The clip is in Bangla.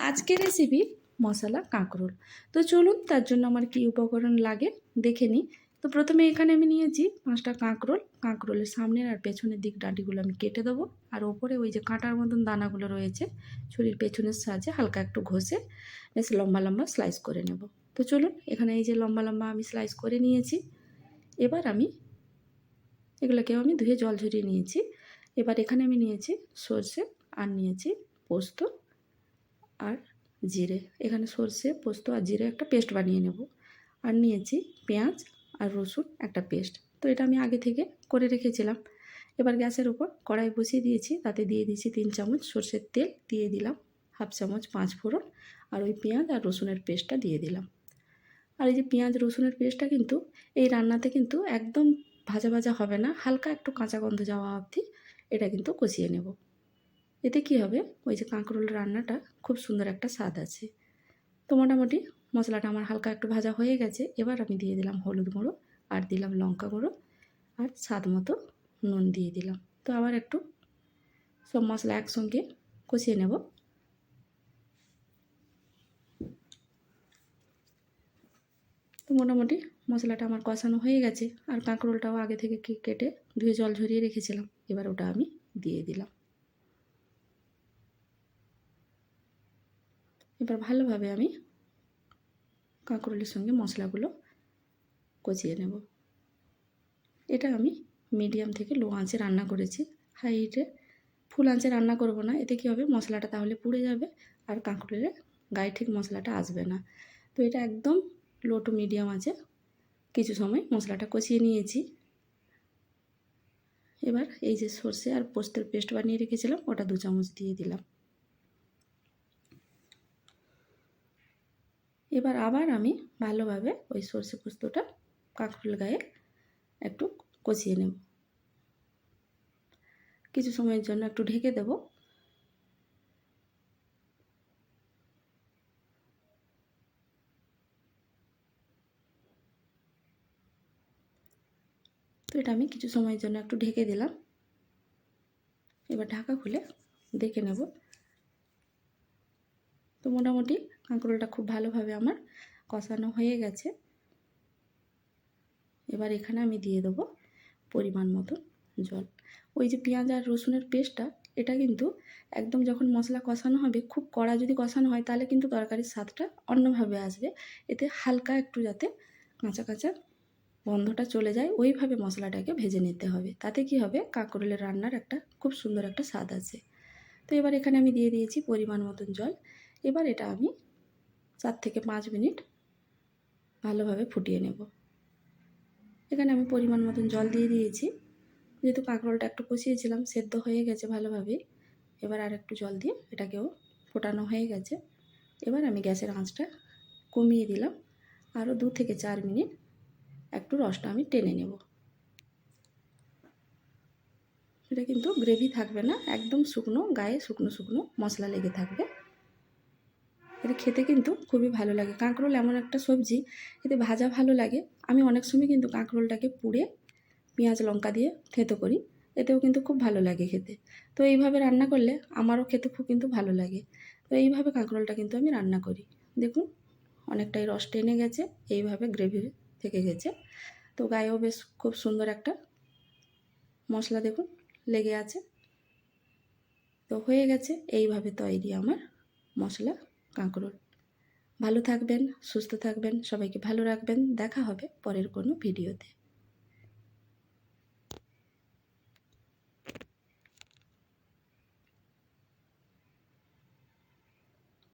আজকের রেসিপি মশলা কাঁকরোল। তো চলুন, তার জন্য আমার কি উপকরণ লাগে দেখে নিই। তো প্রথমে এখানে আমি নিয়েছি পাঁচটা কাঁকরোল। কাঁকরোলের সামনের আর পেছনের দিক ডাঁটিগুলো আমি কেটে দেবো। আর ওপরে ওই যে কাঁটার মতন দানাগুলো রয়েছে, ছুরির পেছনের সাহায্যে হালকা একটু ঘষে বেশ লম্বা লম্বা স্লাইস করে নেব। তো চলুন, এখানে এই যে লম্বা লম্বা আমি স্লাইস করে নিয়েছি। এবার আমি এগুলোকেও আমি ধুয়ে জল ঝরিয়ে নিয়েছি। এবার এখানে আমি নিয়েছি সর্ষে আর নিয়েছি পোস্ত। আর জিরে। এখানে সর্ষে, পোস্ত আর জিরে একটা পেস্ট বানিয়ে নেব। আর নিয়েছি পেঁয়াজ আর রসুন একটা পেস্ট। তো এটা আমি আগে থেকে করে রেখেছিলাম। এবার গ্যাসের উপর কড়াই বসিয়ে দিয়েছি। তাতে দিয়ে দিয়েছি তিন চামচ সর্ষের তেল, দিয়ে দিলাম হাফ চামচ পাঁচ ফোড়ন আর ওই পেঁয়াজ আর রসুনের পেস্টটা দিয়ে দিলাম। আর এই যে পেঁয়াজ, রসুনের পেস্টটা কিন্তু এই রান্নাতে কিন্তু একদম ভাজা ভাজা হবে না। হালকা একটু কাঁচা গন্ধ যাওয়া অবধি এটা কিন্তু কষিয়ে নেব। এতে কি হবে? ওই যে কাঁকরোল রান্নাটা খুব সুন্দর একটা স্বাদ আছে। তো মোটামুটি মশলাটা আমার হালকা একটু ভাজা হয়ে গেছে। এবার আমি দিয়ে দিলাম হলুদ গুঁড়ো আর দিলাম লঙ্কা গুঁড়ো আর স্বাদ মতো নুন দিয়ে দিলাম। তো আবার একটু সব মশলা একসঙ্গে কষিয়ে নেব। তো মোটামুটি মশলাটা আমার কষানো হয়ে গেছে। আর কাঁকরোলটাও আগে থেকে কেটে ধুয়ে জল ঝরিয়ে রেখেছিলাম। এবার ওটা আমি দিয়ে দিলাম। এবার ভালোভাবে আমি কাঁকরোলের সঙ্গে মশলাগুলো কচিয়ে নেব। এটা আমি মিডিয়াম থেকে লো আঁচে রান্না করেছি। হাই হিটে ফুল আঁচে রান্না করব না। এতে কী হবে? মশলাটা তাহলে পুড়ে যাবে আর কাঁকরোলের গায়ে ঠিক মশলাটা আসবে না। তো এটা একদম লো টু মিডিয়াম আছে কিছু সময় মশলাটা কষিয়ে নিয়েছি। এবার এই যে সর্ষে আর পোস্তের পেস্ট বানিয়ে রেখেছিলাম, ওটা দু চামচ দিয়ে দিলাম। এবার আবার আমি ভালোভাবে ওই সর্ষে পোস্তটা কাঁকরোল গায়ে একটু কষিয়ে নেব। কিছু সময়ের জন্য একটু ঢেকে দেব। তো এটা আমি কিছু সময়ের জন্য একটু ঢেকে দিলাম। এবার ঢাকা খুলে দেখে নেব। তো মোটামুটি কাঁকরোলটা খুব ভালোভাবে আমার কষানো হয়ে গেছে। এবার এখানে আমি দিয়ে দেবো পরিমাণ মতো জল। ওই যে পেঁয়াজ আর রসুনের পেস্টটা, এটা কিন্তু একদম যখন মশলা কষানো হবে, খুব কড়া যদি কষানো হয়, তাহলে কিন্তু তরকারির স্বাদটা অন্যভাবে আসবে। এতে হালকা একটু যাতে কাঁচা কাঁচা গন্ধটা চলে যায়, ওইভাবে মশলাটাকে ভেজে নিতে হবে। তাতে কি হবে? কাঁকরোলের রান্নার একটা খুব সুন্দর একটা স্বাদ আছে। তো এবার এখানে আমি দিয়ে দিয়েছি পরিমাণ মতন জল। এবার এটা আমি চার থেকে পাঁচ মিনিট ভালোভাবে ফুটিয়ে নেব। এখানে আমি পরিমাণ মতন জল দিয়ে দিয়েছি। যেহেতু কাঁকরোলটা একটু কষিয়েছিলাম, সেদ্ধ হয়ে গেছে ভালোভাবে। এবার আর একটু জল দিয়ে এটাকেও ফোটানো হয়ে গেছে। এবার আমি গ্যাসের আঁচটা কমিয়ে দিলাম। আরও দু থেকে চার মিনিট একটু রসটা আমি টেনে নেব। এটা কিন্তু গ্রেভি থাকবে না, একদম শুকনো, গায়ে শুকনো শুকনো মশলা লেগে থাকবে। এটা খেতে কিন্তু খুবই ভালো লাগে। কাঁকরোল এমন একটা সবজি এতে ভাজা ভালো লাগে। আমি অনেক সময় কিন্তু কাঁকরোলটাকে পুড়ে পেঁয়াজ, লঙ্কা দিয়ে থেতো করি। এতেও কিন্তু খুব ভালো লাগে খেতে। তো এইভাবে রান্না করলে আমারও খেতে খুব কিন্তু ভালো লাগে। তো এইভাবে কাঁকরোলটা কিন্তু আমি রান্না করি। দেখুন, অনেকটাই রস টেনে গেছে, এইভাবে গ্রেভি থেকে গেছে। তো গায়েও বেশ খুব সুন্দর একটা মশলা দেখুন লেগে আছে। তো হয়ে গেছে, এইভাবে তৈরি আমার মশলা। কাঁকরোল। ভালো থাকবেন সুস্থ থাকবেন সবাইকে ভালো রাখবেন। দেখা হবে পরের কোনো ভিডিওতে।